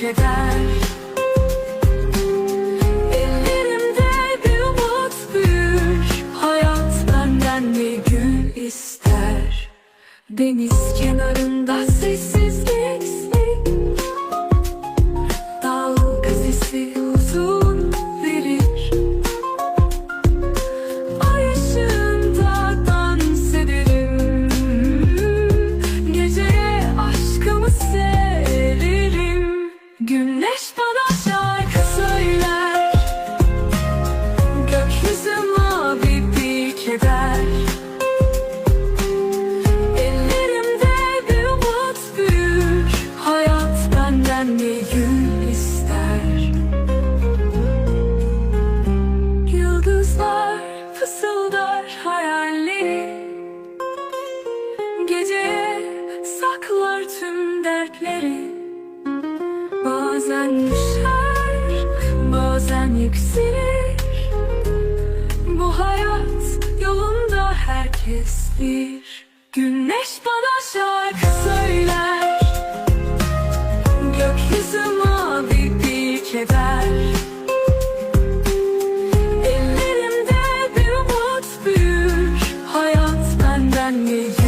keder Ellerimde bir umut büyür. Hayat benden bir gül ister. Deniz kenarında benden bir gün ister. Yıldızlar fısıldar hayalleri. Geceye saklar tüm dertleri. Bazen düşer, bazen yükselir. Bu hayat yolunda herkes bir. Güneş bana şarkı söyler keder. Ellerimde bir umut büyür Hayat benden bir